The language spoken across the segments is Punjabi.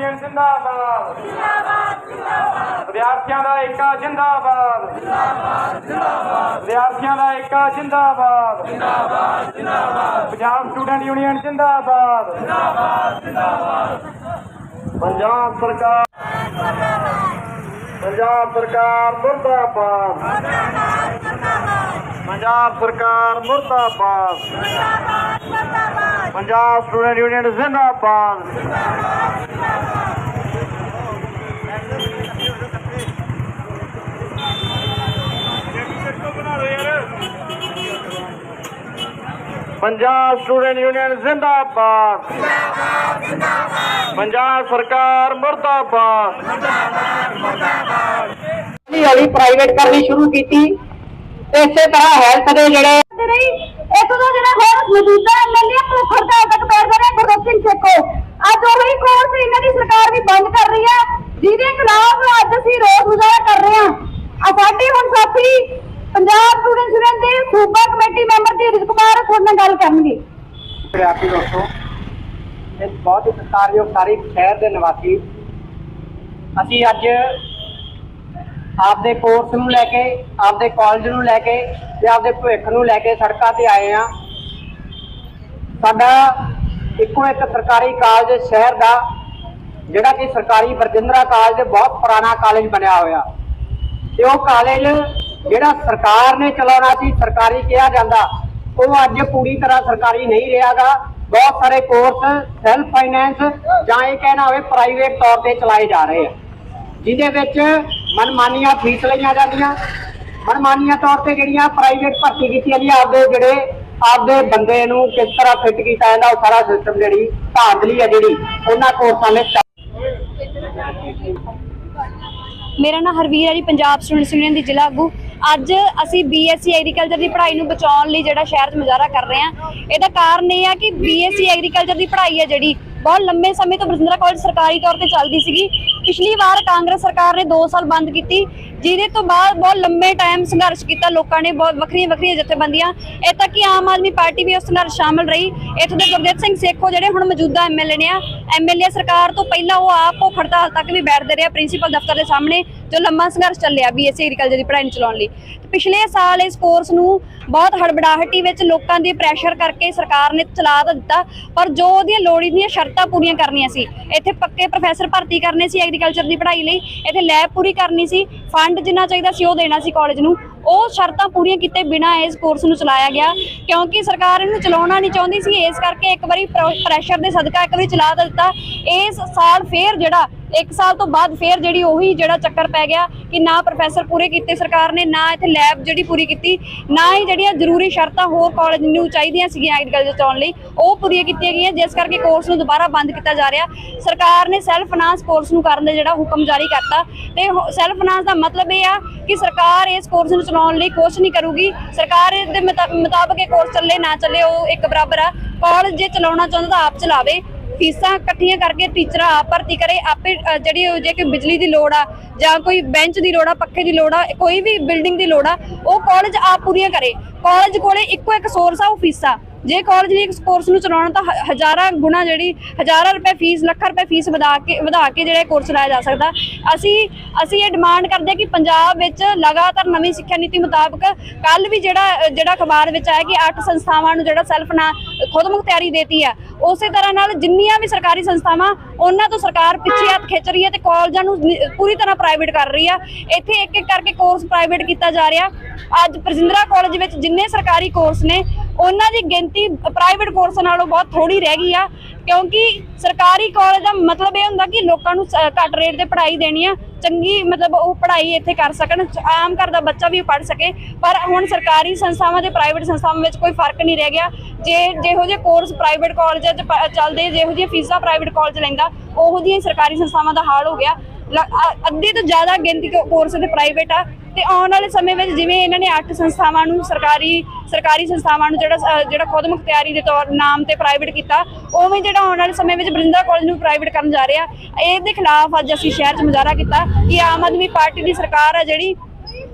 ਯੂਨੀਅਨ ਜਿੰਦਾਬਾਦ। ਜਿੰਦਾਬਾਦ ਜਿੰਦਾਬਾਦ ਵਿਦਿਆਰਥੀਆਂ ਦਾ ਏਕਾ ਜਿੰਦਾਬਾਦ। ਜਿੰਦਾਬਾਦ ਜਿੰਦਾਬਾਦ ਵਿਦਿਆਰਥੀਆਂ ਦਾ ਏਕਾ ਜਿੰਦਾਬਾਦ। ਜਿੰਦਾਬਾਦ ਜਿੰਦਾਬਾਦ ਪੰਜਾਬ ਸਟੂਡੈਂਟ ਯੂਨੀਅਨ ਜਿੰਦਾਬਾਦ। ਜਿੰਦਾਬਾਦ ਜਿੰਦਾਬਾਦ ਪੰਜਾਬ ਸਰਕਾਰ ਪੰਜਾਬ ਸਰਕਾਰ ਮੁਰਦਾਬਾਦ। ਪੰਜਾਬ ਸਰਕਾਰ ਮੁਰਦਾਬਾਦ। ਪੰਜਾਬ ਸਟੂਡੈਂਟ ਯੂਨੀਅਨ ਜ਼ਿੰਦਾਬਾਦ। ਪੰਜਾਬ ਸਟੂਡੈਂਟ ਯੂਨੀਅਨ ਜ਼ਿੰਦਾਬਾਦ। ਪੰਜਾਬ ਸਰਕਾਰ ਮੁਰਦਾਬਾਦ। ਹੌਲੀ ਹੌਲੀ ਪ੍ਰਾਈਵੇਟ ਕਰਨੀ ਸ਼ੁਰੂ ਕੀਤੀ। ਤੇ ਇਸੇ ਤਰ੍ਹਾਂ ਹੈਲਥ ਦੇ ਜਿਹੜੇ ਇਥੋਂ ਦਾ ਜਿਹੜਾ ਹੋਰ ਮੌਜੂਦਾ ਐਮਐਲਏ ਭੁੱਖਰ ਦਾ ਤੱਕ ਪੈਰ ਰਿਹਾ ਗੁਰਦੇਵ ਸਿੰਘ ਸੇਖੋ ਅੱਜ ਉਹੀ ਕੋਰਸ ਇਹਨਾਂ ਦੀ ਸਰਕਾਰ ਵੀ ਬੰਦ ਕਰ ਰਹੀ ਹੈ ਜਿਹਦੇ ਖਿਲਾਫ ਅੱਜ ਅਸੀਂ ਰੋਸ ਮੁਜ਼ਾਹਰਾ ਕਰ ਰਹੇ ਹਾਂ ਸਾਡੇ ਹੁਣ ਸਾਥੀ, ਪੰਜਾਬ ਸਟੂਡੈਂਟ ਯੂਨੀਅਨ ਦੇ ਸੂਬਾ ਕਮੇਟੀ ਮੈਂਬਰ ਧੀਰਜ ਕੁਮਾਰ ਤੁਹਾਡੇ ਨਾਲ ਗੱਲ ਕਰਨਗੇ। ਵਿਦਿਆਰਥੀ ਦੋਸਤੋ, ਇਹ ਬਹੁਤ ਹੀ ਸਤਿਕਾਰਯੋਗ ਸਾਰੇ ਸ਼ਹਿਰ ਦੇ ਨਿਵਾਸੀ। ਅਸੀਂ ਅੱਜ ਆਪਦੇ ਕੋਰਸ ਨੂੰ ਲੈ ਕੇ, ਆਪਦੇ ਕਾਲਜ ਨੂੰ ਲੈ ਕੇ ਤੇ ਆਪਦੇ ਭਵਿੱਖ ਨੂੰ ਲੈ ਕੇ ਸੜਕਾਂ ਤੇ ਆਏ ਆ ਸਾਡਾ ਇੱਕੋ ਇੱਕ ਸਰਕਾਰੀ ਕਾਲਜ ਸ਼ਹਿਰ ਦਾ ਜਿਹੜਾ ਕਿ ਸਰਕਾਰੀ ਬਰਜਿੰਦਰਾ ਕਾਲਜ ਬਹੁਤ ਪੁਰਾਣਾ ਕਾਲਜ ਬਣਿਆ ਹੋਇਆ। ਤੇ ਉਹ ਕਾਲਜ ਜਿਹੜਾ ਸਰਕਾਰ ਨੇ ਚਲਾਉਣਾ ਸੀ, ਸਰਕਾਰੀ ਕਿਹਾ ਜਾਂਦਾ, ਉਹ ਅੱਜ ਪੂਰੀ ਤਰ੍ਹਾਂ ਸਰਕਾਰੀ ਨਹੀਂ ਰਿਹਾਗਾ। ਬਹੁਤ ਸਾਰੇ ਕੋਰਸ ਸੈਲਫ ਫਾਈਨੈਂਸ ਜਾਂ ਇਹ ਕਹਿਣਾ ਹੋਵੇ ਪ੍ਰਾਈਵੇਟ ਤੌਰ ਤੇ ਚਲਾਏ ਜਾ ਰਹੇ ਆ। ਜਿਹਦੇ ਵਿੱਚ ਮਨਮਾਨੀਆਂ ਫੀਸ ਲਈਆਂ ਜਾਂਦੀਆਂ। ਮਨਮਾਨੀਆਂ ਤੌਰ ਤੇ ਜਿਹੜੀਆਂ ਪ੍ਰਾਈਵੇਟ ਭਰਤੀ ਕੀਤੀਆਂ ਜਾਂਦੀਆਂ, ਆਪਦੇ ਜਿਹੜੇ ਆਪਦੇ ਬੰਦੇ ਨੂੰ ਕਿਸ ਤਰ੍ਹਾਂ ਫਿੱਟ ਕੀਤਾ ਜਾਂਦਾ, ਉਹ ਸਾਰਾ ਸਿਸਟਮ ਜਿਹੜੀ ਧਾਂਦਲੀ ਆ ਜਿਹੜੀ, ਉਹਨਾਂ ਕੋਰਸਾਂ ਨੇ ਮੇਰਾ ਨਾਮ ਹਰਵੀਰ ਹੈ ਜੀ, ਪੰਜਾਬ ਸਟੂਡੈਂਟਸ ਯੂਨੀਅਨ ਦੀ ਜ਼ਿਲ੍ਹਾ ਆਗੂ। ਅੱਜ ਅਸੀਂ ਬੀਐਸਸੀ ਐਗਰੀਕਲਚਰ ਦੀ ਪੜ੍ਹਾਈ ਨੂੰ ਬਚਾਉਣ ਲਈ ਜਿਹੜਾ ਸ਼ਹਿਰ 'ਚ ਮੁਜ਼ਾਹਰਾ ਕਰ ਰਹੇ ਹਾਂ। ਇਹਦਾ ਕਾਰਨ ਇਹ ਆ ਕਿ ਬੀਐਸਸੀ ਐਗਰੀਕਲਚਰ ਦੀ ਪੜ੍ਹਾਈ ਹੈ ਜਿਹੜੀ, ਬਹੁਤ ਲੰਮੇ ਸਮੇਂ ਤੋਂ ਬਰਜਿੰਦਰਾ ਕਾਲਜ ਸਰਕਾਰੀ ਤੌਰ ਤੇ ਚੱਲਦੀ ਸੀਗੀ। ਪਿਛਲੀ ਵਾਰ ਕਾਂਗਰਸ ਸਰਕਾਰ ਨੇ 2 ਸਾਲ ਬੰਦ ਕੀਤੀ, ਜਿਹਦੇ ਤੋਂ ਬਾਅਦ ਬਹੁਤ ਲੰਮੇ ਟਾਈਮ ਸੰਘਰਸ਼ ਕੀਤਾ, ਲੋਕਾਂ ਨੇ ਬਹੁਤ ਵੱਖਰੀਆਂ ਵੱਖਰੀਆਂ ਜਥੇਬੰਦੀਆਂ। ਇਹ ਤੱਕ ਕਿ ਆਮ ਆਦਮੀ ਪਾਰਟੀ ਵੀ ਉਸ ਸੰਘਰਸ਼ ਸ਼ਾਮਲ ਰਹੀ। ਇੱਥੋਂ ਦੇ ਗੁਰਦੇਵ ਸਿੰਘ ਸੇਖੋ ਜਿਹੜੇ ਹੁਣ ਮੌਜੂਦਾ ਐਮਐਲਏ ਨੇ ਆ ਐਮਐਲਏ ਸਰਕਾਰ ਤੋਂ ਪਹਿਲਾਂ ਉਹ ਆਪ ਉਹ ਹੜਤਾਲ ਤੱਕ ਵੀ ਬੈਠਦੇ ਰਹੇ ਪ੍ਰਿੰਸੀਪਲ ਦਫ਼ਤਰ ਦੇ ਸਾਹਮਣੇ, ਜੋ ਲੰਮਾ ਸੰਘਰਸ਼ ਚੱਲਿਆ ਬੀਐਸਸੀ ਐਗਰੀਕਲਚਰ ਦੀ ਪੜ੍ਹਾਈ ਨੂੰ ਚਲਾਉਣ ਲਈ। ਪਿਛਲੇ ਸਾਲ ਇਸ ਕੋਰਸ ਨੂੰ ਬਹੁਤ ਹੜਬੜਾਹਟੀ ਵਿੱਚ ਲੋਕਾਂ ਦੇ ਪ੍ਰੈਸ਼ਰ ਕਰਕੇ ਸਰਕਾਰ ਨੇ ਚਲਾ ਤਾਂ ਦਿੱਤਾ, ਪਰ ਜੋ ਉਹਦੀਆਂ ਲੋੜੀ ਦੀਆਂ ਸ਼ਰਤਾਂ ਪੂਰੀਆਂ ਕਰਨੀਆਂ ਸੀ, ਇੱਥੇ ਪੱਕੇ ਪ੍ਰੋਫੈਸਰ ਭਰਤੀ ਕਰਨੇ ਸੀ ਐਗਰੀਕਲਚਰ ਦੀ ਪੜ੍ਹਾਈ ਲਈ, ਇੱਥੇ ਲੈਬ ਪੂਰੀ ਕਰਨੀ ਸੀ ਫੰਡ ਜਿੰਨਾ ਚਾਹੀਦਾ ਸੀ ਉਹ ਦੇਣਾ ਸੀ ਕਾਲਜ ਨੂੰ। ਉਹ ਸ਼ਰਤਾਂ ਪੂਰੀਆਂ ਕੀਤੇ ਬਿਨਾਂ ਇਸ ਕੋਰਸ ਨੂੰ ਚਲਾਇਆ ਗਿਆ, ਕਿਉਂਕਿ ਸਰਕਾਰ ਇਹਨੂੰ ਚਲਾਉਣਾ ਨਹੀਂ ਚਾਹੁੰਦੀ ਸੀ। ਇਸ ਕਰਕੇ ਇੱਕ ਵਾਰੀ ਪ੍ਰੈਸ਼ਰ ਦੇ ਸਦਕਾ ਇੱਕ ਵਾਰੀ ਚਲਾ ਦਿੱਤਾ। ਇਸ ਸਾਲ ਫੇਰ ਜਿਹੜਾ ਇੱਕ ਸਾਲ ਤੋਂ ਬਾਅਦ ਫੇਰ ਜਿਹੜੀ ਉਹੀ ਜਿਹੜਾ ਚੱਕਰ ਪੈ ਗਿਆ ਕਿ ਨਾ ਪ੍ਰੋਫੈਸਰ ਪੂਰੇ ਕੀਤੇ, ਸਰਕਾਰ ਨੇ ਨਾ ਇੱਥੇ ਲੈਬ ਜਿਹੜੀ ਪੂਰੀ ਕੀਤੀ, ਨਾ ਹੀ ਜਿਹੜੀਆਂ ਜ਼ਰੂਰੀ ਸ਼ਰਤਾਂ ਹੋਰ ਕਾਲਜ ਨੂੰ ਚਾਹੀਦੀਆਂ ਸੀਗੀਆਂ ਐਗਰੀਕਲਚਰ ਚਲਾਉਣ ਲਈ, ਉਹ ਪੂਰੀਆਂ ਕੀਤੀਆਂ ਗਈਆਂ, ਜਿਸ ਕਰਕੇ ਕੋਰਸ ਨੂੰ ਦੁਬਾਰਾ ਬੰਦ ਕੀਤਾ ਜਾ ਰਿਹਾ। ਸਰਕਾਰ ਨੇ ਸੈਲਫ ਫਾਈਨਾਂਸ ਕੋਰਸ ਨੂੰ ਕਰਨ ਦਾ ਜਿਹੜਾ ਹੁਕਮ ਜਾਰੀ ਕਰਤਾ। ਤੇ ਸੈਲਫ ਫਾਈਨਾਂਸ ਦਾ ਮਤਲਬ ਇਹ ਆ ਕਿ ਸਰਕਾਰ ਇਸ ਕੋਰਸ ਨੂੰ ਚਲਾਉਣ ਲਈ ਕੁਛ ਨਹੀਂ ਕਰੂਗੀ। ਸਰਕਾਰ ਇਸ ਦੇ ਮੁਤਾ- ਮੁਤਾਬਕ ਇਹ ਕੋਰਸ ਚੱਲੇ, ਨਾ ਚੱਲੇ, ਉਹ ਇੱਕ ਬਰਾਬਰ ਆ। ਕਾਲਜ ਜੇ ਚਲਾਉਣਾ ਚਾਹੁੰਦਾ ਤਾਂ ਆਪ ਚਲਾਵੇ। ਫੀਸਾਂ ਇਕੱਠੀਆਂ ਕਰਕੇ ਟੀਚਰਾਂ ਆਪ ਭਰਤੀ ਕਰੇ, ਆਪੇ ਜਿਹੜੀ ਜੇ ਕੋਈ ਬਿਜਲੀ ਦੀ ਲੋੜ ਆ ਜਾਂ ਕੋਈ ਬੈਂਚ ਦੀ ਲੋੜ ਆ, ਪੱਖੇ ਦੀ ਲੋੜ ਆ, ਕੋਈ ਵੀ ਬਿਲਡਿੰਗ ਦੀ ਲੋੜ ਆ, ਉਹ ਕਾਲਜ ਆਪ ਪੂਰੀਆਂ ਕਰੇ। ਕਾਲਜ ਕੋਲੇ ਇੱਕੋ ਇੱਕ ਸੋਰਸ ਆ, ਉਹ ਫੀਸਾਂ। ਜੇ ਕਾਲਜ ਲਈ ਇਸ ਕੋਰਸ ਨੂੰ ਚਲਾਉਣਾ ਤਾਂ ਹਜ਼ਾਰਾਂ ਗੁਣਾ ਜਿਹੜੀ, ਹਜ਼ਾਰਾਂ ਰੁਪਏ ਫੀਸ, ਲੱਖਾਂ ਰੁਪਏ ਫੀਸ ਵਧਾ ਕੇ ਵਧਾ ਕੇ ਜਿਹੜਾ ਕੋਰਸ ਲਾਇਆ ਜਾ ਸਕਦਾ। ਅਸੀਂ ਅਸੀਂ ਇਹ ਡਿਮਾਂਡ ਕਰਦੇ ਹਾਂ ਕਿ ਪੰਜਾਬ ਵਿੱਚ ਲਗਾਤਾਰ ਨਵੀਂ ਸਿੱਖਿਆ ਨੀਤੀ ਮੁਤਾਬਕ ਕੱਲ ਵੀ ਜਿਹੜਾ ਜਿਹੜਾ ਅਖਬਾਰ ਵਿੱਚ ਆਇਆ ਕਿ ਅੱਠ ਸੰਸਥਾਵਾਂ ਨੂੰ ਜਿਹੜਾ ਸੈਲਫ ਨਾ ਖੁਦ ਮੁਖਤਿਆਰੀ ਦੇਤੀ ਆ। ਉਸੇ ਤਰ੍ਹਾਂ ਨਾਲ ਜਿੰਨੀਆਂ ਵੀ ਸਰਕਾਰੀ ਸੰਸਥਾਵਾਂ, ਉਹਨਾਂ ਤੋਂ ਸਰਕਾਰ ਪਿੱਛੇ ਹੱਥ ਖਿੱਚ ਰਹੀ ਹੈ ਤੇ ਕਾਲਜਾਂ ਨੂੰ ਪੂਰੀ ਤਰ੍ਹਾਂ ਪ੍ਰਾਈਵੇਟ ਕਰ ਰਹੀ ਆ। ਇੱਥੇ ਇੱਕ ਇੱਕ ਕਰਕੇ ਕੋਰਸ ਪ੍ਰਾਈਵੇਟ ਕੀਤਾ ਜਾ ਰਿਹਾ। ਅੱਜ ਪ੍ਰਜਿੰਦਰਾ ਕਾਲਜ ਵਿੱਚ ਜਿੰਨੇ ਸਰਕਾਰੀ ਕੋਰਸ ਨੇ, ਉਹਨਾਂ ਦੀ ਗਿਣਤੀ ਪ੍ਰਾਈਵੇਟ ਕੋਰਸ ਨਾਲੋਂ ਬਹੁਤ ਥੋੜੀ ਰਹਿ ਗਈ ਆ। ਕਿਉਂਕਿ ਸਰਕਾਰੀ ਕਾਲਜ ਦਾ ਮਤਲਬ ਇਹ ਹੁੰਦਾ ਕਿ ਲੋਕਾਂ ਨੂੰ ਘੱਟ ਰੇਟ ਤੇ ਪੜ੍ਹਾਈ ਦੇਣੀ ਆ, ਚੰਗੀ ਮਤਲਬ ਉਹ ਪੜ੍ਹਾਈ ਇੱਥੇ ਕਰ ਸਕਣ ਆਮ ਘਰ ਦਾ ਬੱਚਾ ਵੀ ਪੜ੍ਹ ਸਕੇ, ਪਰ ਹੁਣ ਸਰਕਾਰੀ ਸੰਸਥਾਵਾਂ ਤੇ ਪ੍ਰਾਈਵੇਟ ਸੰਸਥਾਵਾਂ ਵਿੱਚ ਕੋਈ ਫ਼ਰਕ ਨਹੀਂ ਰਹਿ ਗਿਆ। ਜੇ ਜਿਹੋ ਜਿਹੇ ਕੋਰਸ ਪ੍ਰਾਈਵੇਟ ਕਾਲਜਾਂ 'ਚ ਚੱਲਦੇ, ਜਿਹੋ ਜਿਹੀਆਂ ਫੀਸਾਂ ਪ੍ਰਾਈਵੇਟ ਕਾਲਜ ਲੈਂਦਾ, ਉਹੋ ਜਿਹੀਆਂ ਸਰਕਾਰੀ ਸੰਸਥਾਵਾਂ ਦਾ ਹਾਲ ਹੋ ਗਿਆ। ਅੱਧੀ ਤੋਂ ਜ਼ਿਆਦਾ ਗਿਣਤੀ ਕੋ- ਕੋਰਸ ਤੇ ਪ੍ਰਾਈਵੇਟ ਆ। ਤੇ ਆਉਣ ਵਾਲੇ ਸਮੇਂ ਵਿੱਚ ਜਿਵੇਂ ਇਹਨਾਂ ਨੇ ਅੱਠ ਸੰਸਥਾਵਾਂ ਨੂੰ ਸਰਕਾਰੀ ਸਰਕਾਰੀ ਸੰਸਥਾਵਾਂ ਨੂੰ ਜਿਹੜਾ ਜਿਹੜਾ ਖੁਦ ਮੁਖਤਿਆਰੀ ਦੇ ਤੌਰ, ਨਾਮ ਤੇ ਪ੍ਰਾਈਵੇਟ ਕੀਤਾ, ਉਵੇਂ ਜਿਹੜਾ ਆਉਣ ਵਾਲੇ ਸਮੇਂ ਵਿੱਚ ਬਰਿੰਦਾ ਕਾਲਜ ਨੂੰ ਪ੍ਰਾਈਵੇਟ ਕਰਨ ਜਾ ਰਿਹਾ। ਇਹ ਦੇ ਖਿਲਾਫ ਅੱਜ ਅਸੀਂ ਸ਼ਹਿਰ 'ਚ ਮੁਜ਼ਾਹਰਾ ਕੀਤਾ ਕਿ ਆਮ ਆਦਮੀ ਪਾਰਟੀ ਦੀ ਸਰਕਾਰ ਆ ਜਿਹੜੀ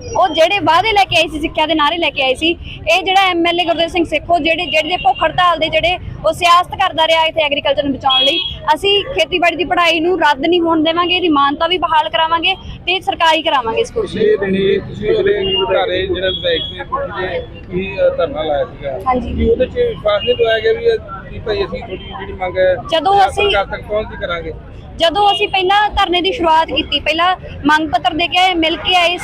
ਉਹ ਜਿਹੜੇ ਵਾਅਦੇ ਲੈ ਕੇ ਆਈ ਸੀ ਸਿੱਖਿਆ ਦੇ ਨਾਰੇ ਲੈ ਕੇ ਆਈ ਸੀ ਇਹ ਜਿਹੜਾ ਐਮਐਲਏ ਗੁਰਦੇਵ ਸਿੰਘ ਸੇਖੋ ਜਿਹੜੇ ਜਿਹੜੇ ਦੇ ਭੁੱਖ ਹੜਤਾਲ ਦੇ ਜਿਹੜੇ ਉਹ ਸਿਆਸਤ ਕਰਦਾ ਰਿਹਾ ਇੱਥੇ ਐਗਰੀਕਲਚਰ ਨੂੰ ਬਚਾਉਣ ਲਈ ਅਸੀਂ ਖੇਤੀਬਾੜੀ ਦੀ ਪੜ੍ਹਾਈ ਨੂੰ ਰੱਦ ਨਹੀਂ ਹੋਣ ਦੇਵਾਂਗੇ ਇਹਦੀ ਮਾਨਤਾ ਵੀ ਬਹਾਲ ਕਰਾਵਾਂਗੇ ਤੇ ਸਰਕਾਰੀ ਕਰਾਵਾਂਗੇ ਸਕੂਲ ਪਿਛਲੇ ਦਿਨੀ ਤੁਸੀਂ ਉਹਦੇ ਘਰੇ ਜਿਹੜਾ ਵਿਧਾਇਕ ਨੇ ਪਿਛਲੇ ਕੀ ਅ, ਧਰਨਾ ਲਾਇਆ ਸੀਗਾ ਹਾਂਜੀ। ਉਹਦੇ 'ਚ ਵਿਸ਼ਵਾਸ ਨਹੀਂ ਦਵਾਇਆ ਗਿਆ ਵੀ ਇਹ- ਵੀ ਭਾਈ ਅਸੀਂ ਤੁਹਾਡੀ ਜਿਹੜੀ ਮੰਗ ਹੈ ਜਦੋਂ ਅਸੀਂ- ਸਰਕਾਰ ਤੱਕ ਪਹੁੰਚਦੀ ਕਰਾਂਗੇ? ਜਦੋਂ ਅਸੀਂ ਪਹਿਲਾਂ ਧਰਨੇ ਦੀ ਸ਼ੁਰੂਆਤ ਕੀਤੀ ਪਹਿਲਾਂ ਮੰਗ ਪੱਤਰ ਦੇ ਕੇ ਆਏ, ਮਿਲ ਕੇ ਆਏ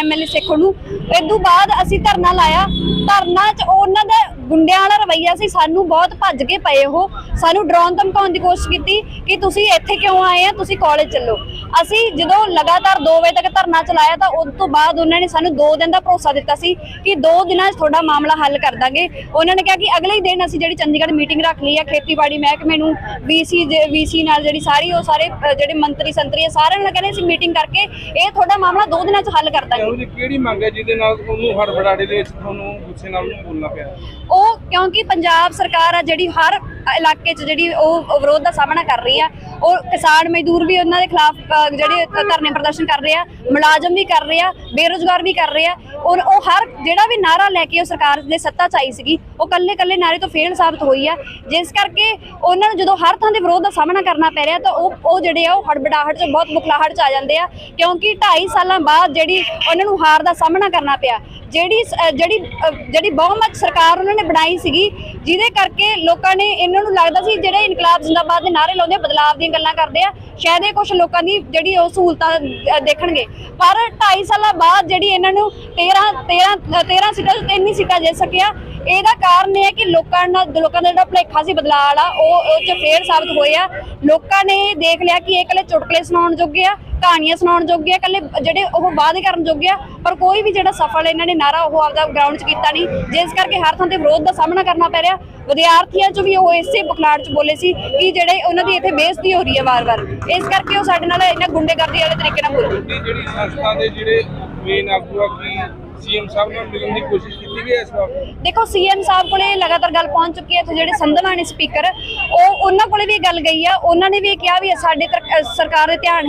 ਐਮਐਲਏ ਸੇਖੋ ਨੂੰ ਇਦੋਂ ਬਾਅਦ ਅਸੀਂ ਧਰਨਾ ਲਾਇਆ। ਧਰਨਾ 'ਚ ਉਹਨਾਂ ਦਾ ਗੁੰਡਿਆਂ ਵਾਲਾ ਰਵਈਆ ਸੀ, ਸਾਨੂੰ ਬਹੁਤ ਭੱਜ ਕੇ ਪਏ ਉਹ। ਸਾਨੂੰ ਡਰਾਉਣ ਧਮਕਾਉਣ ਦੀ ਕੋਸ਼ਿਸ਼ ਕੀਤੀ ਕਿ ਤੁਸੀਂ ਇੱਥੇ ਕਿਉਂ ਆਏ ਆ, ਤੁਸੀਂ ਕਾਲਜ ਚੱਲੋ। ਅਸੀਂ ਜਦੋਂ ਲਗਾਤਾਰ 2 ਵਜੇ ਤੱਕ ਧਰਨਾ ਚਲਾਇਆ ਤਾਂ ਉਸ ਤੋਂ ਬਾਅਦ ਉਹਨਾਂ ਨੇ ਸਾਨੂੰ 2 ਦਿਨ ਦਾ ਭਰੋਸਾ ਦਿੱਤਾ ਸੀ ਕਿ 2 ਦਿਨਾਂ 'ਚ ਤੁਹਾਡਾ ਮਾਮਲਾ ਹੱਲ ਕਰ ਦਾਂਗੇ। ਉਹਨਾਂ ਨੇ ਕਿਹਾ ਕਿ ਅਗਲੇ ਹੀ ਦਿਨ ਅਸੀਂ ਜਿਹੜੀ ਚੰਡੀਗੜ੍ਹ ਮੀਟਿੰਗ ਰੱਖ ਲਈ ਆ, ਖੇਤੀਬਾੜੀ ਮਹਿਕਮੇ ਨੂੰ ਵੀਸੀ ਵੀਸੀ ਨਾਲ ਜਿਹੜੀ ਸਾਰੀ ਉਹ ਸਾਰੇ ਜਿਹੜੇ ਮੰਤਰੀ ਸੰਤਰੀ ਸਾਰਿਆਂ ਨਾਲ ਕਹਿੰਦੇ ਅਸੀਂ ਮੀਟਿੰਗ ਕਰਕੇ ਇਹ ਤੁਹਾਡਾ ਮਾਮਲਾ 2 ਦਿਨਾਂ 'ਚ ਹੱਲ ਕਰ ਦਾਂਗੇ। ਕਿਹੜੀ ਮੰਗ ਹੈ ਜਿਹਦੇ ਨਾਲ ਉਹਨੂੰ ਹੜਬੜਾੜੇ ਦੇ ਵਿੱਚ ਤੁਹਾਨੂੰ ਗੁੱਸੇ ਨਾਲ ਉਹਨੂੰ ਬੋਲਣਾ ਪਿਆ। ਉਹ ਕਿਉਂਕਿ ਪੰਜਾਬ ਸਰਕਾਰ ਆ ਜਿਹੜੀ ਹਰ ਇਲਾਕੇ 'ਚ ਜਿਹੜੀ ਉਹ ਵਿਰੋਧ ਦਾ ਸਾਹਮਣਾ ਕਰ ਰਹੀ ਆ, ਉਹ ਕਿਸਾਨ ਮਜ਼ਦੂਰ ਵੀ ਉਹਨਾਂ ਦੇ ਖਿਲਾਫ ਜਿਹੜੇ ਧਰਨੇ ਪ੍ਰਦਰਸ਼ਨ ਕਰ ਰਹੇ ਆ, ਮੁਲਾਜ਼ਮ ਵੀ ਕਰ ਰਹੇ ਆ, ਬੇਰੁਜ਼ਗਾਰ ਵੀ ਕਰ ਰਹੇ ਆ, ਔਰ ਉਹ ਹਰ ਜਿਹੜਾ ਵੀ ਨਾਰਾ ਲੈ ਕੇ ਉਹ ਸਰਕਾਰ ਦੇ ਸੱਤਾ 'ਚ ਆਈ ਸੀਗੀ, ਉਹ ਕੱਲੇ ਕੱਲੇ ਨਾਰੇ ਤੋਂ ਫੇਲ ਸਾਬਤ ਹੋਈ ਆ। ਜਿਸ ਕਰਕੇ ਉਹਨਾਂ ਨੂੰ ਜਦੋਂ ਹਰ ਥਾਂ ਦੇ ਵਿਰੋਧ ਦਾ ਸਾਹਮਣਾ ਕਰਨਾ ਪੈ ਰਿਹਾ, ਤਾਂ ਉਹ ਉਹ ਜਿਹੜੇ ਆ ਉਹ ਹੜਬੜਾਹਟ 'ਚ ਬਹੁਤ ਬੁਖਲਾਹਟ 'ਚ ਆ ਜਾਂਦੇ ਆ, ਕਿਉਂਕਿ 2.5 ਸਾਲਾਂ ਬਾਅਦ ਜਿਹੜੀ ਉਹਨਾਂ ਨੂੰ ਹਾਰ ਦਾ ਸਾਹਮਣਾ ਕਰਨਾ ਪਿਆ, ਜਿਹੜੀ ਜਿਹੜੀ ਜਿਹੜੀ ਬਹੁਮਤ ਸਰਕਾਰ ਉਹਨਾਂ ਨੇ ਬਣਾਈ ਸੀਗੀ ਜਿਹਦੇ ਕਰਕੇ ਲੋਕਾਂ ਨੇ ਇਹਨਾਂ ਨੂੰ ਲੱਗਦਾ ਸੀ ਜਿਹੜੇ ਇਨਕਲਾਬ ਜ਼ਿੰਦਾਬਾਦ ਦੇ ਨਾਰੇ ਲਾਉਂਦੇ ਆ, ਬਦਲਾਵ ਦੀਆਂ ਗੱਲਾਂ ਕਰਦੇ ਆ ਸ਼ਾਇਦ ਇਹ ਕੁਝ ਲੋਕਾਂ ਦੀ ਜਿਹੜੀ ਉਹ ਸਹੂਲਤਾਂ ਦੇਖਣਗੇ। ਪਰ 2.5 ਸਾਲਾਂ ਬਾਅਦ ਜਿਹੜੀ ਇਹਨਾਂ ਨੂੰ 13 13 13 ਸੀਟਾਂ ਤੋਂ ਤਿੰਨ ਸੀਟਾਂ ਜਿੱਤ ਸਕਿਆ ਇਹਦਾ ਕਾਰਨ ਇਹ ਹੈ ਕਿ ਲੋਕਾਂ ਨਾਲ ਲੋਕਾਂ ਦਾ ਜਿਹੜਾ ਭੁਲੇਖਾ ਸੀ ਬਦਲਾਅ ਵਾਲਾ ਉਹ ਉਹ ਚ ਫੇਰ ਸਾਬਤ ਹੋਏ ਆ। ਲੋਕਾਂ ਨੇ ਦੇਖ ਲਿਆ ਕਿ ਇਹ ਇਕੱਲੇ ਚੁਟਕਲੇ ਸੁਣਾਉਣ ਜੋਗੇ ਆ ਕਹਾਣੀਆਂ ਸੁਣਾਉਣ ਜੋਗੇ ਆ, ਇਕੱਲੇ ਜਿਹੜੇ ਉਹ ਵਾਅਦੇ ਕਰਨ ਜੋਗੇ ਆ, ਪਰ ਕੋਈ ਵੀ ਜਿਹੜਾ ਸਫਲ ਇਹਨਾਂ ਨੇ ਨਾਰਾ ਉਹ ਆਪਦਾ ਗਰਾਊਂਡ 'ਚ ਕੀਤਾ ਨਹੀਂ। ਜਿਸ ਕਰਕੇ ਹਰ ਥਾਂ ਤੇ ਵਿਰੋਧ ਦਾ ਸਾਹਮਣਾ ਕਰਨਾ ਪੈ ਰਿਹਾ। ਵਿਦਿਆਰਥੀਆਂ 'ਚ ਵੀ ਉਹ ਇਸੇ ਬੁਖਲਾੜ 'ਚ ਬੋਲੇ ਸੀ ਕਿ ਜਿਹੜੇ ਉਹਨਾਂ ਦੀ ਇੱਥੇ ਬੇਇੱਜ਼ਤੀ ਹੋ ਰਹੀ ਹੈ ਵਾਰ-ਵਾਰ। ਇਸ ਕਰਕੇ ਉਹ ਸਾਡੇ ਨਾਲ ਇਹਨਾਂ ਗੁੰਡੇਗਰਦੀ ਵਾਲੇ ਤਰੀਕੇ ਨਾਲ ਬੋਲੇ ਇਹ ਜਿਹੜੀ ਸੰਸਥਾ ਦੇ ਜਿਹੜੇ ਮੇਨ ਆਗੂ ਆ, ਕੀ ਸੀਐਮ ਸਾਹਿਬ ਨਾਲ ਮਿਲਣ ਦੀ ਕੋਸ਼ਿਸ਼ ਕੀਤੀ ਗਈ ਇਸ ਵਾਰ? ਦੇਖੋ, ਸੀਐਮ ਸਾਹਿਬ ਕੋਲੇ ਲਗਾਤਾਰ ਗੱਲ ਪਹੁੰਚ ਚੁੱਕੀ ਹੈ ਇੱਥੇ ਜਿਹੜੇ ਸੰਧਵਾ ਨੇ ਸਪੀਕਰ, ਉਹ ਉਹਨਾਂ ਕੋਲੇ ਵੀ ਇਹ ਗੱਲ ਗਈ ਆ। ਉਹਨਾਂ ਨੇ ਵੀ ਇਹ ਕਿਹਾ ਵੀ ਸਾਡੇ ਸਰਕਾਰ ਦੇ ਧਿਆਨ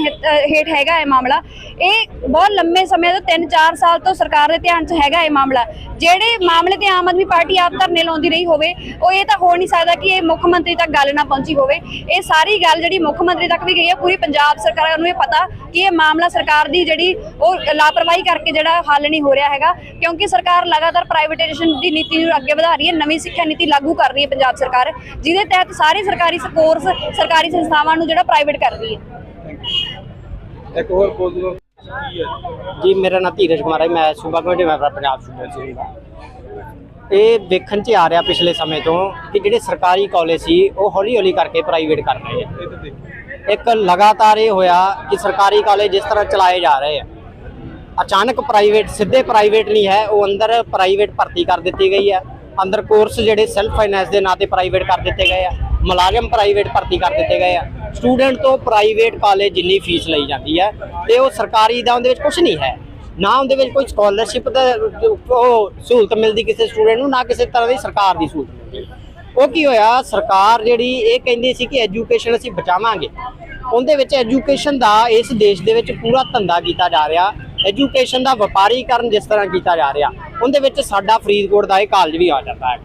ਹੇਠ ਹੈਗਾ ਇਹ ਮਾਮਲਾ। ਇਹ ਬਹੁਤ ਲੰਮੇ ਸਮੇਂ ਤੋਂ 3-4 ਸਾਲ ਤੋਂ ਸਰਕਾਰ ਦੇ ਧਿਆਨ 'ਚ ਹੈਗਾ ਇਹ ਮਾਮਲਾ। ਜਿਹੜੇ ਮਾਮਲੇ ਤੇ ਆਮ ਆਦਮੀ ਪਾਰਟੀ ਆਪ ਧਰਨੇ ਲਾਉਂਦੀ ਰਹੀ ਹੋਵੇ, ਉਹ ਇਹ ਤਾਂ ਹੋ ਨਹੀਂ ਸਕਦਾ ਕਿ ਇਹ ਮੁੱਖ ਮੰਤਰੀ ਤੱਕ ਗੱਲ ਨਾ ਪਹੁੰਚੀ ਹੋਵੇ। ਇਹ ਸਾਰੀ ਗੱਲ ਜਿਹੜੀ ਮੁੱਖ ਮੰਤਰੀ ਤੱਕ ਵੀ ਗਈ ਹੈ ਪੂਰੀ ਪੰਜਾਬ ਸਰਕਾਰ ਨੂੰ ਇਹ ਪਤਾ ਕਿ ਇਹ ਮਾਮਲਾ ਸਰਕਾਰ ਦੀ ਜਿਹੜੀ ਉਹ ਲਾਪਰਵਾਹੀ ਕਰਕੇ ਜਿਹੜਾ ਹੱਲ ਨਹੀਂ ਹੋ ਰਿਹਾ ਹੈਗਾ। ਕਿਉਂਕਿ ਸਰਕਾਰ ਲਗਾਤਾਰ ਪ੍ਰਾਈਵੇਟਾਈਜੇਸ਼ਨ ਦੀ ਨੀਤੀ ਨੂੰ ਅੱਗੇ ਵਧਾ ਰਹੀ ਹੈ ਨਵੀਂ ਸਿੱਖਿਆ ਨੀਤੀ ਲਾਗੂ ਕਰ ਰਹੀ ਹੈ ਪੰਜਾਬ ਸਰਕਾਰ ਜਿਹਦੇ ਤਹਿਤ ਸਾਰੇ ਸਰਕਾਰੀ ਕੋਰਸ ਸਰਕਾਰੀ ਸੰਸਥਾਵਾਂ ਨੂੰ ਜਿਹੜਾ ਪ੍ਰਾਈਵੇਟ ਕਰ ਰਹੀ ਹੈ। ਇੱਕ ਹੋਰ ਬੋਲ ਦਿਓ ਜੀ ਮੇਰਾ ਨਾਮ ਧੀਰਜ ਕੁਮਾਰ ਹੈ ਮੈਂ ਸੂਬਾ ਕਮੇਟੀ ਮੈਂਬਰ ਪੰਜਾਬ ਯੂਨੀਅਨ ਦਾ ਇਹ ਦੇਖਣ 'ਚ ਆ ਰਿਹਾ ਪਿਛਲੇ ਸਮੇਂ ਤੋਂ ਕਿ ਜਿਹੜੇ ਸਰਕਾਰੀ ਕਾਲਜ ਸੀ ਉਹ ਹੌਲੀ ਹੌਲੀ ਕਰਕੇ ਪ੍ਰਾਈਵੇਟ ਕਰ ਰਹੇ ਆ ਇੱਕ ਲਗਾਤਾਰ ਇਹ ਹੋਇਆ ਕਿ ਸਰਕਾਰੀ ਕਾਲਜ ਜਿਸ ਤਰ੍ਹਾਂ ਚਲਾਏ ਜਾ ਰਹੇ ਆ ਅਚਾਨਕ ਪ੍ਰਾਈਵੇਟ ਸਿੱਧੇ ਪ੍ਰਾਈਵੇਟ ਨਹੀਂ ਹੈ, ਉਹ ਅੰਦਰ ਪ੍ਰਾਈਵੇਟ ਭਰਤੀ ਕਰ ਦਿੱਤੀ ਗਈ ਹੈ। ਅੰਦਰ ਕੋਰਸ ਜਿਹੜੇ ਸੈਲਫ ਫਾਈਨੈਂਸ ਦੇ ਨਾਂ ਤੇ ਪ੍ਰਾਈਵੇਟ ਕਰ ਦਿੱਤੇ ਗਏ ਆ। ਮੁਲਾਜ਼ਮ ਪ੍ਰਾਈਵੇਟ ਭਰਤੀ ਕਰ ਦਿੱਤੇ ਗਏ ਆ। ਸਟੂਡੈਂਟ ਤੋਂ ਪ੍ਰਾਈਵੇਟ ਕਾਲਜ ਜਿੰਨੀ ਫੀਸ ਲਈ ਜਾਂਦੀ ਹੈ ਤੇ ਉਹ ਸਰਕਾਰੀ ਦਾ ਉਹਦੇ ਵਿੱਚ ਕੁਝ ਨਹੀਂ ਹੈ। ਨਾ ਉਹਦੇ ਵਿੱਚ ਕੋਈ ਸਕਾਲਰਸ਼ਿਪ ਦਾ, ਉਹ ਸਹੂਲਤ ਮਿਲਦੀ ਕਿਸੇ ਸਟੂਡੈਂਟ ਨੂੰ, ਨਾ ਕਿਸੇ ਤਰ੍ਹਾਂ ਦੀ ਸਰਕਾਰ ਦੀ ਸਹੂਲਤ ਮਿਲਦੀ। ਉਹ ਕੀ ਹੋਇਆ, ਸਰਕਾਰ ਜਿਹੜੀ ਇਹ ਕਹਿੰਦੀ ਸੀ ਕਿ ਐਜੂਕੇਸ਼ਨ ਅਸੀਂ ਬਚਾਵਾਂਗੇ। ਉਹਦੇ ਵਿੱਚ ਐਜੂਕੇਸ਼ਨ ਦਾ ਇਸ ਦੇਸ਼ ਦੇ ਵਿੱਚ ਪੂਰਾ ਧੰਦਾ ਕੀਤਾ ਜਾ ਰਿਹਾ। ਐਜੂਕੇਸ਼ਨ ਦਾ ਵਪਾਰੀਕਰਨ ਜਿਸ ਤਰ੍ਹਾਂ ਕੀਤਾ ਜਾ ਰਿਹਾ, ਉਹਦੇ ਵਿੱਚ ਸਾਡਾ ਫਰੀਦਕੋਟ ਦਾ ਇਹ ਕਾਲਜ ਵੀ ਆ ਜਾਂਦਾ ਹੈ।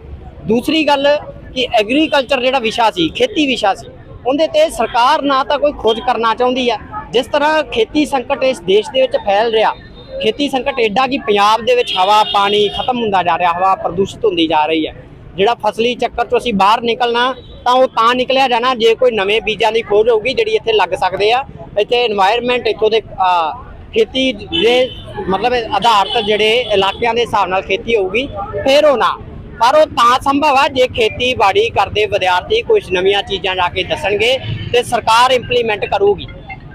ਦੂਸਰੀ ਗੱਲ ਕਿ ਐਗਰੀਕਲਚਰ ਜਿਹੜਾ ਵਿਸ਼ਾ ਸੀ, ਖੇਤੀ ਵਿਸ਼ਾ ਸੀ, ਉਹਦੇ ਤੇ ਸਰਕਾਰ ਨਾ ਤਾਂ ਕੋਈ ਖੋਜ ਕਰਨਾ ਚਾਹੁੰਦੀ ਹੈ। ਜਿਸ ਤਰ੍ਹਾਂ ਖੇਤੀ ਸੰਕਟ ਇਸ ਦੇਸ਼ ਦੇ ਵਿੱਚ ਫੈਲ ਰਿਹਾ, ਖੇਤੀ ਸੰਕਟ ਐਡਾ ਕਿ ਪੰਜਾਬ ਦੇ ਵਿੱਚ ਹਵਾ, ਪਾਣੀ ਖਤਮ ਹੁੰਦਾ ਜਾ ਰਿਹਾ, ਹਵਾ ਪ੍ਰਦੂਸ਼ਿਤ ਹੁੰਦੀ ਜਾ ਰਹੀ ਹੈ। ਜਿਹੜਾ ਫਸਲੀ ਚੱਕਰ ਤੋਂ ਅਸੀਂ ਬਾਹਰ ਨਿਕਲਣਾ, ਤਾਂ ਉਹ ਤਾਂ ਨਿਕਲਿਆ ਜਾਣਾ, ਜੇ ਕੋਈ ਨਵੇਂ ਬੀਜਾਂ ਦੀ ਖੋਜ ਹੋਊਗੀ, ਜਿਹੜੀ ਇੱਥੇ ਲੱਗ ਸਕਦੇ ਆ, ਇੱਥੇ এনवायरमेंट ਇੱਥੋਂ ਦੇ ਖੇਤੀ ਦੇ ਮਤਲਬ ਆਧਾਰਿਤ ਜਿਹੜੇ ਇਲਾਕਿਆਂ ਦੇ ਹਿਸਾਬ ਨਾਲ ਖੇਤੀ ਹੋਊਗੀ, ਫਿਰ ਉਹ ਨਾ। ਪਰ ਉਹ ਤਾਂ ਸੰਭਵ ਆ, ਜੇ ਖੇਤੀਬਾੜੀ ਕਰਦੇ ਵਿਦਿਆਰਥੀ ਕੁਝ ਨਵੀਆਂ ਚੀਜ਼ਾਂ ਜਾ ਕੇ ਦੱਸਣਗੇ ਤੇ ਸਰਕਾਰ ਇੰਪਲੀਮੈਂਟ ਕਰੂਗੀ।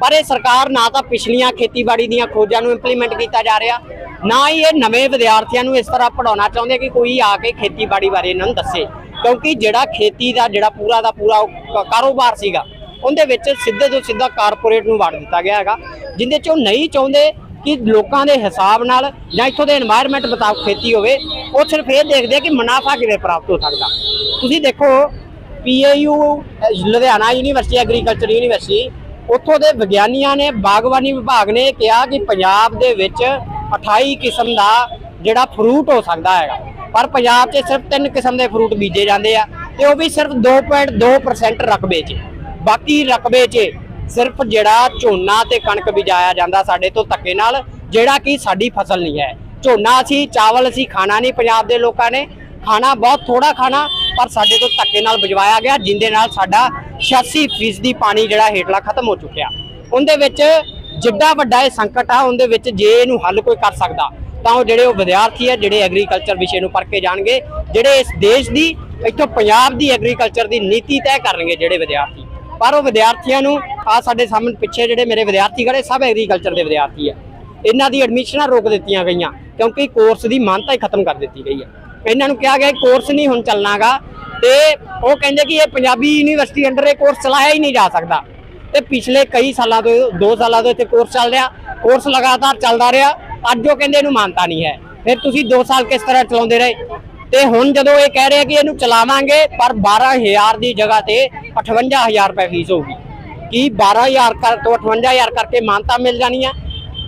ਪਰ ਇਹ ਸਰਕਾਰ ਨਾ ਤਾਂ ਪਿਛਲੀਆਂ ਖੇਤੀਬਾੜੀ ਦੀਆਂ ਖੋਜਾਂ ਨੂੰ ਇੰਪਲੀਮੈਂਟ ਕੀਤਾ ਜਾ ਰਿਹਾ, ਨਾ ਹੀ ਇਹ ਨਵੇਂ ਵਿਦਿਆਰਥੀਆਂ ਨੂੰ ਇਸ ਤਰ੍ਹਾਂ ਪੜਾਉਣਾ ਚਾਹੁੰਦੇ ਕਿ ਕੋਈ ਆ ਕੇ ਖੇਤੀਬਾੜੀ ਬਾਰੇ ਇਹਨਾਂ ਨੂੰ ਦੱਸੇ। ਕਿਉਂਕਿ ਜਿਹੜਾ ਖੇਤੀ ਦਾ, ਜਿਹੜਾ ਪੂਰਾ ਦਾ ਪੂਰਾ ਉਹ ਕਾਰੋਬਾਰ ਸੀਗਾ ਉਹਦੇ ਵਿੱਚ ਸਿੱਧੇ ਤੋਂ ਸਿੱਧਾ ਕਾਰਪੋਰੇਟ ਨੂੰ ਵੰਡ ਦਿੱਤਾ ਗਿਆ ਹੈਗਾ, ਜਿੰਦੇ ਉਹ ਨਹੀਂ ਚਾਹੁੰਦੇ ਕਿ ਲੋਕਾਂ ਦੇ ਹਿਸਾਬ ਨਾਲ ਜਾਂ ਇਥੋਂ ਦੇ এনवायरमेंट ਮੁਤਾਬਕ ਖੇਤੀ ਹੋਵੇ, ਉਹ ਸਿਰਫ ਇਹ ਦੇਖਦੇ ਕਿ ਮੁਨਾਫਾ ਕਿਵੇਂ ਪ੍ਰਾਪਤ ਹੋ ਸਕਦਾ। ਤੁਸੀਂ ਦੇਖੋ, PAU Ludhiana university agriculture university, ਉੱਥੋਂ ਦੇ ਵਿਗਿਆਨੀਆਂ ਨੇ, ਬਾਗਬਾਨੀ ਵਿਭਾਗ ਨੇ ਕਿਹਾ ਕਿ ਪੰਜਾਬ ਦੇ ਵਿੱਚ 28 ਕਿਸਮ ਦਾ ਜਿਹੜਾ ਫਰੂਟ ਹੋ ਸਕਦਾ ਹੈਗਾ। ਪਰ ਪੰਜਾਬ 'ਚ ਸਿਰਫ ਤਿੰਨ ਕਿਸਮ ਦੇ ਫਰੂਟ ਬੀਜੇ ਜਾਂਦੇ ਆ, ਤੇ ਉਹ ਵੀ ਸਿਰਫ 2.2% ਰਕਬੇ 'ਚ। ਬਾਕੀ ਰਕਬੇ 'ਚ ਸਿਰਫ ਜਿਹੜਾ ਝੋਨਾ ਤੇ ਕਣਕ ਬਿਜਾਇਆ ਜਾਂਦਾ ਸਾਡੇ ਤੋਂ ਧੱਕੇ ਨਾਲ, ਜਿਹੜਾ ਕਿ ਸਾਡੀ ਫਸਲ ਨਹੀਂ ਹੈ। ਝੋਨਾ ਅਸੀਂ, ਚਾਵਲ ਅਸੀਂ ਖਾਣਾ ਨਹੀਂ ਪੰਜਾਬ ਦੇ ਲੋਕਾਂ ਨੇ। ਖਾਣਾ ਬਹੁਤ ਥੋੜਾ ਖਾਣਾ, ਪਰ ਸਾਡੇ ਤੋਂ ਧੱਕੇ ਨਾਲ ਬਿਜਵਾਇਆ ਗਿਆ, ਜਿੰਦੇ ਨਾਲ ਸਾਡਾ 86% ਪਾਣੀ ਜਿਹੜਾ ਹੇਠਲਾ ਖਤਮ ਹੋ ਚੁੱਕਿਆ। ਉਹਦੇ ਵਿੱਚ ਜਿੱਡਾ ਵੱਡਾ ਇਹ ਸੰਕਟ ਆ, ਉਹਦੇ ਵਿੱਚ ਜੇ ਇਹਨੂੰ ਹੱਲ ਕੋਈ ਕਰ ਸਕਦਾ, ਤਾਂ ਉਹ ਜਿਹੜੇ ਉਹ ਵਿਦਿਆਰਥੀ ਆ, ਜਿਹੜੇ ਐਗਰੀਕਲਚਰ ਵਿਸ਼ੇ ਨੂੰ ਪੜ੍ਹ ਕੇ ਜਾਣਗੇ, ਜਿਹੜੇ ਇਸ ਦੇਸ਼ ਦੀ, ਇੱਥੋਂ ਪੰਜਾਬ ਦੀ ਐਗਰੀਕਲਚਰ ਦੀ ਨੀਤੀ ਤੈਅ ਕਰਨਗੇ ਜਿਹੜੇ ਵਿਦਿਆਰਥੀ। ਪਰ ਉਹ ਵਿਦਿਆਰਥੀਆਂ ਨੂੰ ਆ ਸਾਡੇ ਸਾਹਮਣੇ ਪਿੱਛੇ ਜਿਹੜੇ ਮੇਰੇ ਵਿਦਿਆਰਥੀ ਖੜੇ, ਸਭ ਐਗਰੀਕਲਚਰ ਦੇ ਵਿਦਿਆਰਥੀ ਆ। ਇਹਨਾਂ ਦੀ ਐਡਮਿਸ਼ਨਾਂ ਰੋਕ ਦਿੱਤੀਆਂ ਗਈਆਂ, ਕਿਉਂਕਿ ਕੋਰਸ ਦੀ ਮਾਨਤਾ ਹੀ ਖਤਮ ਕਰ ਦਿੱਤੀ ਗਈ ਹੈ ਇਹਨਾਂ ਨੂੰ ਕਿਹਾ ਗਿਆ ਕੋਰਸ ਨਹੀਂ ਹੁਣ ਚੱਲਣਾਗਾ ਤੇ ਉਹ ਕਹਿੰਦੇ ਕਿ ਇਹ ਪੰਜਾਬੀ ਯੂਨੀਵਰਸਿਟੀ ਅੰਡਰ ਇਹ ਕੋਰਸ ਚਲਾਇਆ ਹੀ ਨਹੀਂ ਜਾ ਸਕਦਾ। ਤੇ ਪਿਛਲੇ ਕਈ ਸਾਲਾਂ ਤੋਂ 2 ਸਾਲਾਂ ਤੋਂ ਇੱਥੇ ਕੋਰਸ ਚੱਲ ਰਿਹਾ ਕੋਰਸ ਲਗਾਤਾਰ ਚੱਲਦਾ ਰਿਹਾ, ਅੱਜ ਉਹ ਕਹਿੰਦੇ ਇਹਨੂੰ ਮਾਨਤਾ ਨਹੀਂ ਹੈ। ਫਿਰ ਤੁਸੀਂ 2 ਸਾਲ ਕਿਸ ਤਰ੍ਹਾਂ ਚਲਾਉਂਦੇ ਰਹੇ? ਤੇ ਹੁਣ ਜਦੋਂ ਇਹ ਕਹਿ ਰਿਹਾ ਕਿ ਇਹਨੂੰ ਚਲਾਵਾਂਗੇ, ਪਰ 12000 ਦੀ ਜਗ੍ਹਾ ਤੇ 58000 ਰੁਪਏ ਫੀਸ ਹੋਊਗੀ। ਕੀ 12000 ਕਰ ਤੋਂ 58000 ਕਰਕੇ ਮਾਨਤਾ ਮਿਲ ਜਾਣੀ ਆ?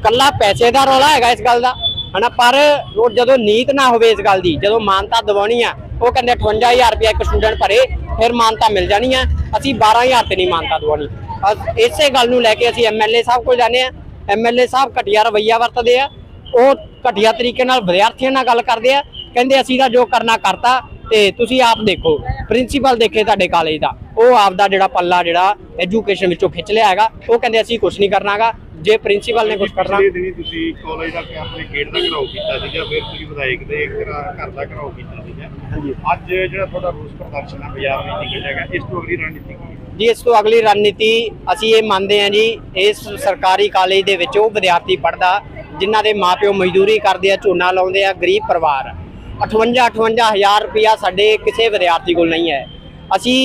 ਕੱਲਾ ਪੈਸੇ ਦਾ ਰੌਲਾ ਹੈਗਾ ਇਸ ਗੱਲ ਦਾ, ਹਨਾ? ਪਰ ਉਹ ਜਦੋਂ ਨੀਤ ਨਾ ਹੋਵੇ ਇਸ ਗੱਲ ਦੀ, ਜਦੋਂ ਮਾਨਤਾ ਦਿਵਾਉਣੀ ਆ, ਉਹ ਕਹਿੰਦੇ 58000 ਰੁਪਏ ਇੱਕ ਸਟੂਡੈਂਟ ਭਰੇ, ਫਿਰ ਮਾਨਤਾ ਮਿਲ ਜਾਣੀ ਆ। ਅਸੀਂ 12000 ਤੇ ਨਹੀਂ ਮਾਨਤਾ ਦਿਵਾਉਣੀ। ਅਸ- ਇਸੇ ਗੱਲ ਨੂੰ ਲੈ ਕੇ ਅਸੀਂ ਐਮਐਲਏ ਸਾਹਿਬ ਕੋਲ ਜਾਂਦੇ ਆ। ਐਮਐਲਏ ਸਾਹਿਬ ਘਟੀਆ ਰਵਈਆ ਵਰਤਦੇ ਆ। ਉਹ ਘਟੀਆ ਤਰੀਕੇ ਨਾਲ ਵਿਦਿਆਰਥੀਆਂ ਨਾਲ ਗੱਲ ਕਰਦੇ ਆ। ਕਹਿੰਦੇ ਅਸੀਂ ਤਾਂ ਜੋ ਕਰਨਾ ਕਰਤਾ ਤੇ ਤੁਸੀਂ ਆਪ ਦੇਖੋ ਪ੍ਰਿੰਸੀਪਲ ਦੇਖੇ ਤੁਹਾਡੇ ਕਾਲਜ ਦਾ ਉਹ ਆਪ ਦਾ ਜਿਹੜਾ ਪੱਲਾ ਜਿਹੜਾ ਐਜੂਕੇਸ਼ਨ ਵਿੱਚੋਂ ਖਿੱਚ ਲਿਆ ਹੈਗਾ ਉਹ ਕਹਿੰਦੇ ਅਸੀਂ ਕੁਝ ਨਹੀਂ ਕਰਨਾਗਾ ਜੇ ਪ੍ਰਿੰਸੀਪਲ ਨੇ ਕੁਝ ਕਰਨਾ ਪਿਛਲੇ ਦਿਨੀ ਤੁਸੀਂ ਕਾਲਜ ਦਾ ਕਿ ਆਪਣੇ ਗੇਟ ਦਾ ਘਰਾਓ ਕੀਤਾ ਸੀਗਾ ਫਿਰ ਤੁਸੀਂ ਵਿਧਾਇਕ ਦੇ ਘਰ ਘਰ ਦਾ ਘਰਾਓ ਕੀਤਾ ਸੀਗਾ। ਅੱਜ ਜਿਹੜਾ ਤੁਹਾਡਾ ਰੋਸ ਪ੍ਰਦਰਸ਼ਨ ਹੈ ਪੰਜਾਬ ਵਿੱਚ ਨਿਕਲ ਜਾਏਗਾ ਇਸ ਤੋਂ ਅਗਲੀ ਰਣਨੀਤੀ ਕੀ ਹੈ? ਜੀ ਇਸ ਤੋਂ ਅਗਲੀ ਰਣਨੀਤੀ ਅਸੀਂ ਇਹ ਮੰਨਦੇ ਹਾਂ ਜੀ ਇਸ ਸਰਕਾਰੀ ਕਾਲਜ ਦੇ ਵਿੱਚ ਉਹ ਵਿਦਿਆਰਥੀ ਪੜਦਾ ਜਿਨ੍ਹਾਂ ਦੇ ਮਾਪਿਓ ਮਜ਼ਦੂਰੀ ਕਰਦੇ ਆ ਝੋਨਾ ਲਾਉਂਦੇ ਆ ਗਰੀਬ ਪਰਿਵਾਰ। 58 58000 ਰੁਪਇਆ ਸਾਡੇ ਕਿਸੇ ਵਿਦਿਆਰਥੀ ਕੋਲ ਨਹੀਂ ਹੈ। ਅਸੀਂ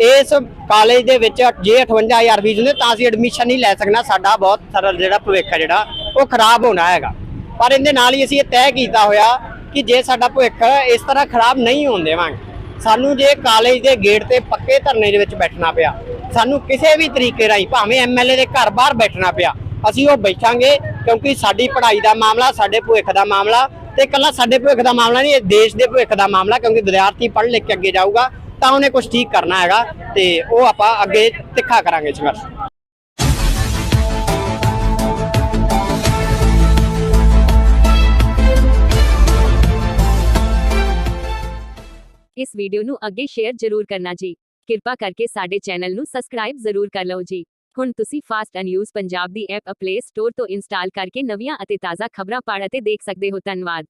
ਇਸ ਕਾਲਜ ਦੇ ਵਿੱਚ ਜੇ 58000 ਫੀਸ ਹੁੰਦੇ, ਤਾਂ ਅਸੀਂ ਐਡਮਿਸ਼ਨ ਨਹੀਂ ਲੈ ਸਕਣਾ। ਸਾਡਾ ਬਹੁਤ ਸਰਲ ਜਿਹੜਾ ਭਵਿੱਖ ਜਿਹੜਾ, ਉਹ ਖਰਾਬ ਹੋਣਾ ਹੈਗਾ। ਪਰ ਇਹਦੇ ਨਾਲ ਹੀ ਅਸੀਂ ਇਹ ਤੈਅ ਕੀਤਾ ਹੋਇਆ ਕਿ ਜੇ ਸਾਡਾ ਭਵਿੱਖ ਇਸ ਤਰ੍ਹਾਂ ਖਰਾਬ ਨਹੀਂ ਹੋਣ ਦੇਵਾਂਗੇ, ਸਾਨੂੰ ਜੇ ਕਾਲਜ ਦੇ ਗੇਟ ਤੇ ਪੱਕੇ ਧਰਨੇ ਦੇ ਵਿੱਚ ਬੈਠਣਾ ਪਿਆ, ਸਾਨੂੰ ਕਿਸੇ ਵੀ ਤਰੀਕੇ ਰਾਹੀਂ, ਭਾਵੇਂ ਐਮਐਲਏ ਦੇ ਘਰ ਬਾਹਰ ਬੈਠਣਾ ਪਿਆ, ਅਸੀਂ ਉਹ ਬੈਠਾਂਗੇ ਕਿਉਂਕਿ ਸਾਡੀ ਪੜ੍ਹਾਈ ਦਾ ਮਾਮਲਾ, ਸਾਡੇ ਭਵਿੱਖ ਦਾ ਮਾਮਲਾ ਤੇ ਇਕੱਲਾ ਸਾਡੇ ਭਵਿੱਖ ਦਾ ਮਾਮਲਾ ਨਹੀਂ, ਇਹ ਦੇਸ਼ ਦੇ ਭਵਿੱਖ ਦਾ ਮਾਮਲਾ ਕਿਉਂਕਿ ਵਿਦਿਆਰਥੀ ਪੜ੍ਹ ਲਿਖ ਕੇ ਅੱਗੇ ਜਾਊਗਾ ਤਾਂ ਉਹਨੇ ਕੁਝ ਠੀਕ ਕਰਨਾ ਹੈਗਾ ਤੇ ਉਹ ਆਪਾਂ ਅੱਗੇ ਤਿੱਖਾ ਕਰਾਂਗੇ ਸੰਘਰਸ਼ ਇਸ ਵੀਡੀਓ ਨੂੰ ਅੱਗੇ ਸ਼ੇਅਰ ਜ਼ਰੂਰ ਕਰਨਾ ਜੀ। ਕਿਰਪਾ ਕਰਕੇ ਸਾਡੇ ਚੈਨਲ ਨੂੰ ਸਬਸਕ੍ਰਾਈਬ ਜ਼ਰੂਰ ਕਰ ਲਓ ਜੀ। ਹੁਣ ਤੁਸੀਂ ਫਾਸਟ ਨਿਊਜ਼ ਪੰਜਾਬ ਦੀ ਐਪ ਪਲੇ ਸਟੋਰ ਤੋਂ ਇੰਸਟਾਲ ਕਰਕੇ ਨਵੀਆਂ ਅਤੇ ਤਾਜ਼ਾ ਖਬਰਾਂ ਪੜ੍ਹ ਅਤੇ ਦੇਖ ਸਕਦੇ ਹੋ। ਧੰਨਵਾਦ।